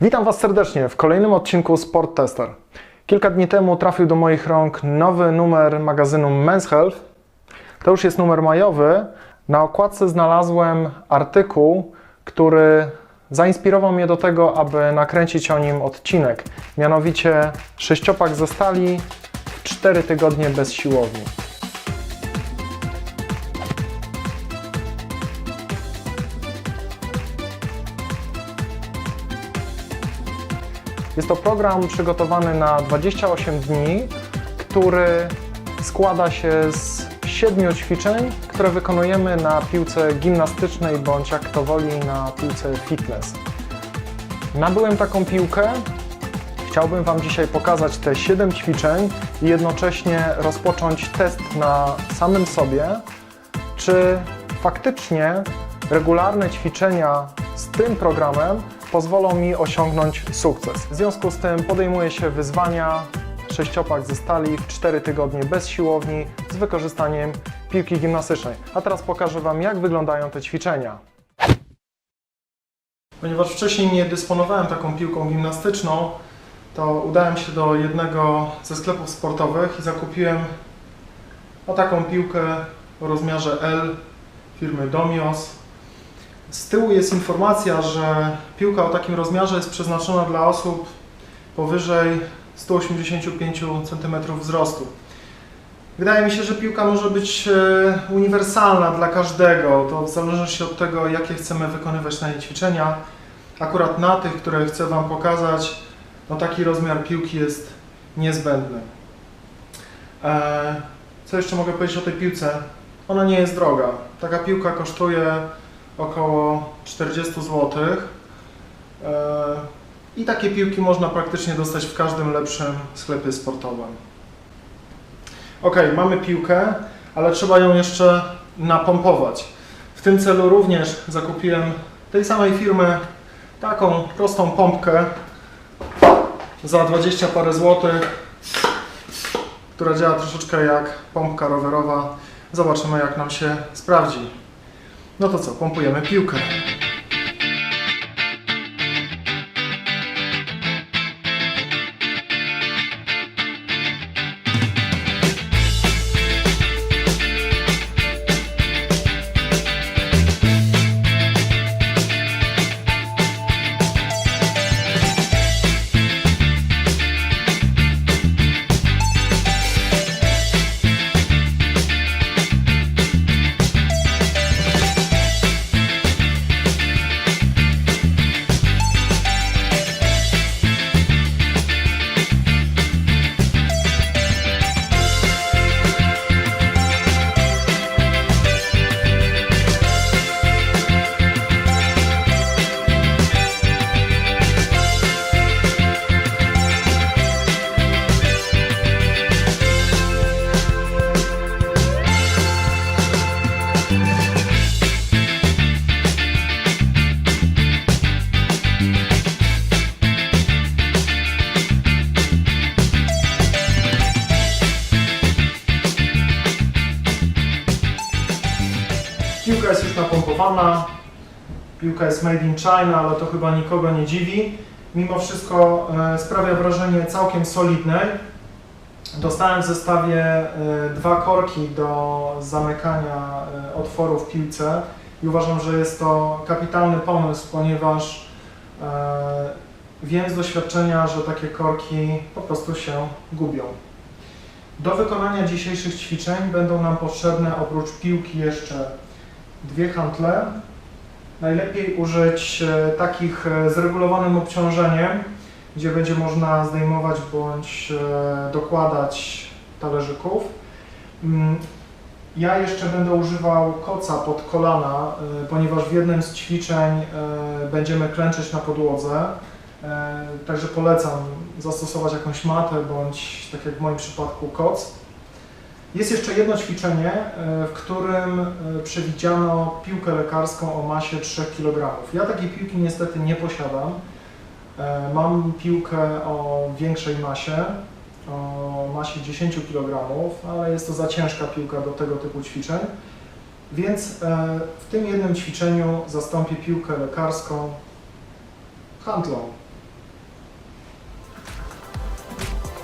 Witam Was serdecznie w kolejnym odcinku Sport Tester. Kilka dni temu trafił do moich rąk nowy numer magazynu Men's Health. To już jest numer majowy. Na okładce znalazłem artykuł, który zainspirował mnie do tego, aby nakręcić o nim odcinek. Mianowicie sześciopak ze stali w 4 tygodnie bez siłowni. Jest to program przygotowany na 28 dni, który składa się z siedmiu ćwiczeń, które wykonujemy na piłce gimnastycznej bądź jak to woli na piłce fitness. Nabyłem taką piłkę. Chciałbym Wam dzisiaj pokazać te 7 ćwiczeń i jednocześnie rozpocząć test na samym sobie, czy faktycznie regularne ćwiczenia z tym programem pozwolą mi osiągnąć sukces. W związku z tym podejmuję się wyzwania sześciopak ze stali w 4 tygodnie bez siłowni z wykorzystaniem piłki gimnastycznej. A teraz pokażę Wam, jak wyglądają te ćwiczenia. Ponieważ wcześniej nie dysponowałem taką piłką gimnastyczną, to udałem się do jednego ze sklepów sportowych i zakupiłem o taką piłkę o rozmiarze L firmy Domios. Z tyłu jest informacja, że piłka o takim rozmiarze jest przeznaczona dla osób powyżej 185 cm wzrostu. Wydaje mi się, że piłka może być e, uniwersalna dla każdego. To w zależności od tego, jakie chcemy wykonywać na niej ćwiczenia. Akurat na tych, które chcę Wam pokazać, no taki rozmiar piłki jest niezbędny. E, Co jeszcze mogę powiedzieć o tej piłce? Ona nie jest droga. Taka piłka kosztuje około 40 zł. I takie piłki można praktycznie dostać w każdym lepszym sklepie sportowym. Ok, mamy piłkę, ale trzeba ją jeszcze napompować. W tym celu również zakupiłem tej samej firmy taką prostą pompkę za 20 parę złotych, która działa troszeczkę jak pompka rowerowa. Zobaczymy jak nam się sprawdzi. No to co, pompujemy piłkę. Napompowana. Piłka jest made in China, ale to chyba nikogo nie dziwi. Mimo wszystko e, sprawia wrażenie całkiem solidnej. Dostałem w zestawie e, dwa korki do zamykania e, otworu w piłce i uważam, że jest to kapitalny pomysł, ponieważ wiem z doświadczenia, że takie korki po prostu się gubią. Do wykonania dzisiejszych ćwiczeń będą nam potrzebne oprócz piłki jeszcze dwie hantle. Najlepiej użyć e, takich e, z regulowanym obciążeniem, gdzie będzie można zdejmować bądź e, dokładać talerzyków. Mm, Ja jeszcze będę używał koca pod kolana, ponieważ w jednym z ćwiczeń będziemy klęczeć na podłodze. Także polecam zastosować jakąś matę bądź, tak jak w moim przypadku, koc. Jest jeszcze jedno ćwiczenie, e, w którym e, przewidziano piłkę lekarską o masie 3 kg. Ja takiej piłki niestety nie posiadam. E, mam piłkę o większej masie, o masie 10 kg, ale jest to za ciężka piłka do tego typu ćwiczeń. Więc w tym jednym ćwiczeniu zastąpię piłkę lekarską handlą.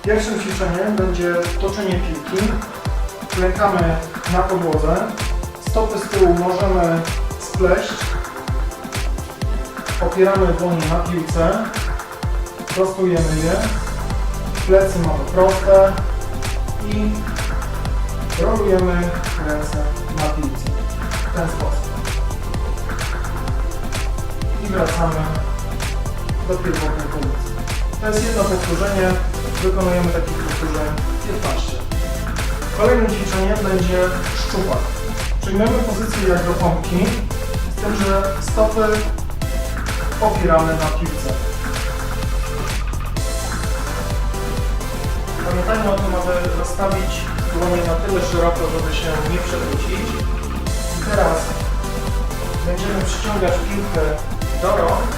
Pierwszym ćwiczeniem będzie toczenie piłki Klękamy na podłodze. Stopy z tyłu możemy spleść. Opieramy dłonie na piłce. Prostujemy je. Plecy mamy proste. I rolujemy ręce na piłce. W ten sposób. I wracamy do pierwotnej pozycji. To jest jedno powtórzenie. Wykonujemy takich powtórzeń 15. Kolejnym ćwiczeniem będzie szczupak. Przyjmiemy pozycję jak do pompki, z tym, że stopy opieramy na piłce. Pamiętajmy o tym, aby rozstawić dłonie na tyle szeroko, żeby się nie przewrócić. I teraz będziemy przyciągać piłkę do rąk,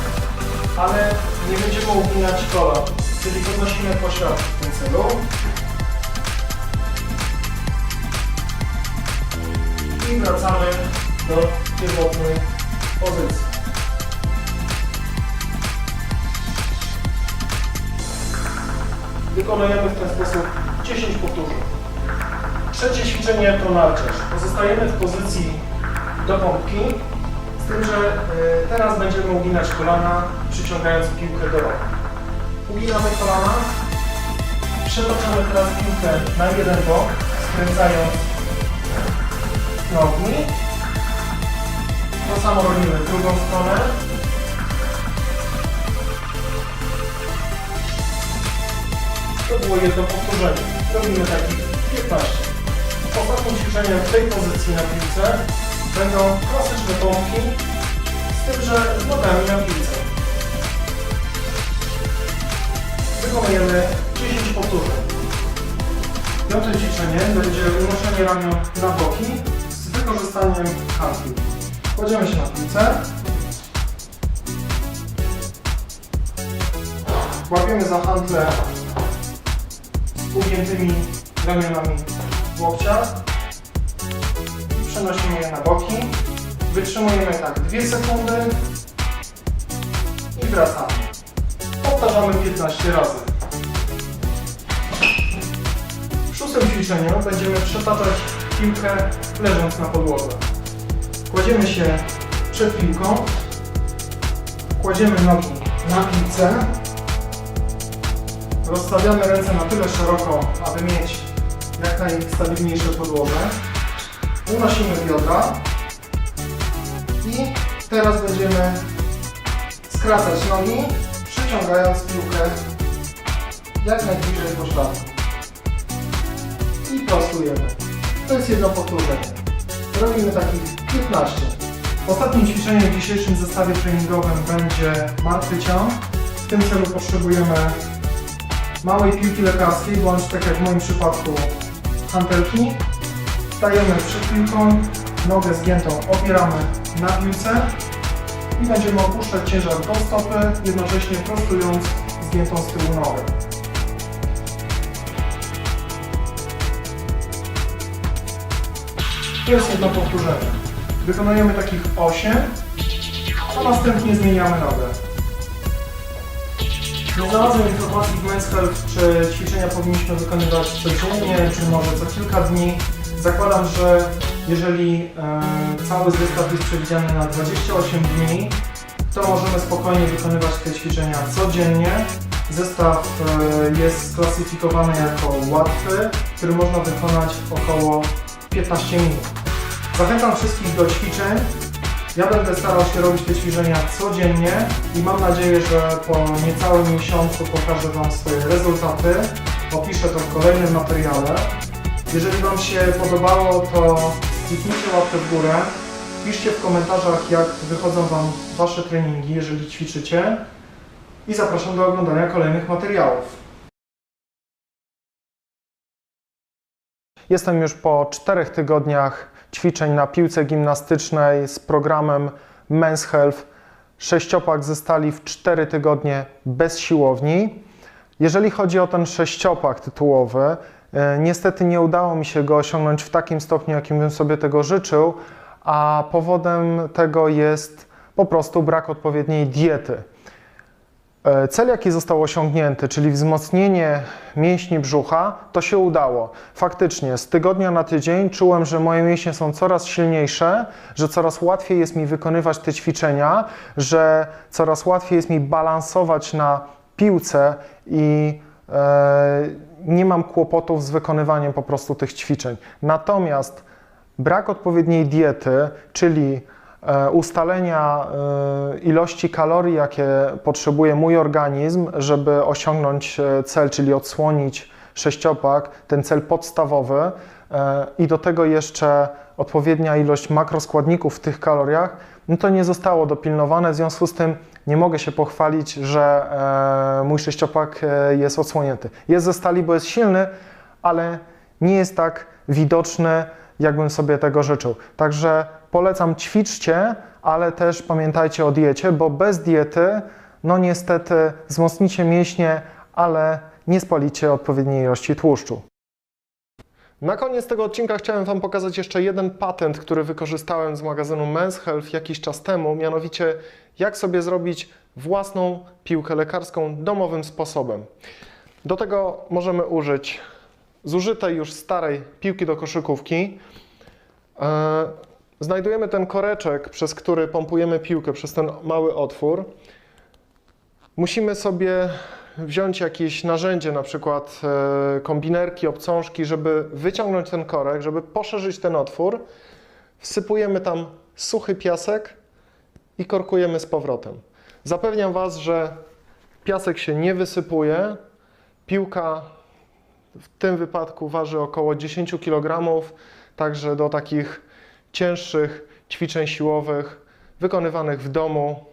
ale nie będziemy uginać kolan, czyli podnosimy poślad w tym celu. I wracamy do pierwotnej pozycji. Wykonujemy w ten sposób 10 powtórzeń. Trzecie ćwiczenie to narciarz. Pozostajemy w pozycji do pompki, z tym, że y, teraz będziemy uginać kolana, przyciągając piłkę do rąk. Uginamy kolana, przetoczamy teraz piłkę na jeden bok, skręcając nogi. To samo robimy w drugą stronę. To było jedno powtórzenie. Robimy takich 15. Ostatnim ćwiczeniem w tej pozycji na piłce będą klasyczne pompki, z tym, że z nogami na piłce. Wykonujemy 10 powtórzeń. Piąte ćwiczenie będzie unoszenie ramion na boki wykorzystaniem handli. Kładziemy się na piłce. Łapiemy za handlę z ugiętymi ramionami w łokciach i przenosimy je na boki. Wytrzymujemy tak 2 sekundy i wracamy. Powtarzamy 15 razy. W szóstym ćwiczeniu będziemy przetaczać piłkę leżąc na podłodze. Kładziemy się przed piłką, kładziemy nogi na piłce, rozstawiamy ręce na tyle szeroko, aby mieć jak najstabilniejsze podłoże, unosimy biodra. I teraz będziemy skracać nogi, przyciągając piłkę jak najbliżej poszlaka i prostujemy. To jest jedno powtórzenie. Robimy takich 15. Ostatnim ćwiczeniem w dzisiejszym zestawie treningowym będzie martwy ciąg. W tym celu potrzebujemy małej piłki lekarskiej, bądź tak jak w moim przypadku hantelki. Stajemy przed piłką, nogę zgiętą opieramy na piłce i będziemy opuszczać ciężar do stopy, jednocześnie prostując zgiętą z tyłu nogę. To jest jedno powtórzenie. Wykonujemy takich 8, a następnie zmieniamy nogę. Nie znalazłem informacji w Men's czy ćwiczenia powinniśmy wykonywać codziennie, czy może co kilka dni. Zakładam, że jeżeli e, cały zestaw jest przewidziany na 28 dni, to możemy spokojnie wykonywać te ćwiczenia codziennie. Zestaw e, jest sklasyfikowany jako łatwy, który można wykonać w około 15 minut. Zachęcam wszystkich do ćwiczeń. Ja będę starał się robić te ćwiczenia codziennie i mam nadzieję, że po niecałym miesiącu pokażę Wam swoje rezultaty. Opiszę to w kolejnym materiale. Jeżeli Wam się podobało, to kliknijcie łapkę w górę. Piszcie w komentarzach, jak wychodzą Wam Wasze treningi, jeżeli ćwiczycie. I zapraszam do oglądania kolejnych materiałów. Jestem już po czterech tygodniach ćwiczeń na piłce gimnastycznej z programem Men's Health. Sześciopak ze stali w 4 tygodnie bez siłowni. Jeżeli chodzi o ten sześciopak tytułowy, e, niestety nie udało mi się go osiągnąć w takim stopniu, jakim bym sobie tego życzył, a powodem tego jest po prostu brak odpowiedniej diety. E, Cel, jaki został osiągnięty, czyli wzmocnienie mięśni brzucha, to się udało. Faktycznie, z tygodnia na tydzień czułem, że moje mięśnie są coraz silniejsze, że coraz łatwiej jest mi wykonywać te ćwiczenia, że coraz łatwiej jest mi balansować na piłce i e, nie mam kłopotów z wykonywaniem po prostu tych ćwiczeń. Natomiast brak odpowiedniej diety, czyli ustalenia e, ilości kalorii, jakie potrzebuje mój organizm, żeby osiągnąć e, cel, czyli odsłonić sześciopak, ten cel podstawowy, e, i do tego jeszcze odpowiednia ilość makroskładników w tych kaloriach, no to nie zostało dopilnowane. W związku z tym nie mogę się pochwalić, że e, mój sześciopak e, jest odsłonięty. Jest ze stali, bo jest silny, ale nie jest tak widoczny, jakbym sobie tego życzył. Także polecam ćwiczcie, ale też pamiętajcie o diecie, bo bez diety, no niestety wzmocnicie mięśnie, ale nie spalicie odpowiedniej ilości tłuszczu. Na koniec tego odcinka chciałem Wam pokazać jeszcze jeden patent, który wykorzystałem z magazynu Men's Health jakiś czas temu, mianowicie jak sobie zrobić własną piłkę lekarską domowym sposobem. Do tego możemy użyć zużytej już starej piłki do koszykówki. Znajdujemy ten koreczek, przez który pompujemy piłkę, przez ten mały otwór. Musimy sobie wziąć jakieś narzędzie, na przykład e, kombinerki, obcążki, żeby wyciągnąć ten korek, żeby poszerzyć ten otwór. Wsypujemy tam suchy piasek i korkujemy z powrotem. Zapewniam Was, że piasek się nie wysypuje. Piłka w tym wypadku waży około 10 kg, także do takich cięższych ćwiczeń siłowych wykonywanych w domu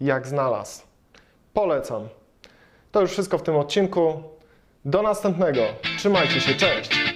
jak znalazł. Polecam. To już wszystko w tym odcinku. Do następnego. Trzymajcie się, cześć!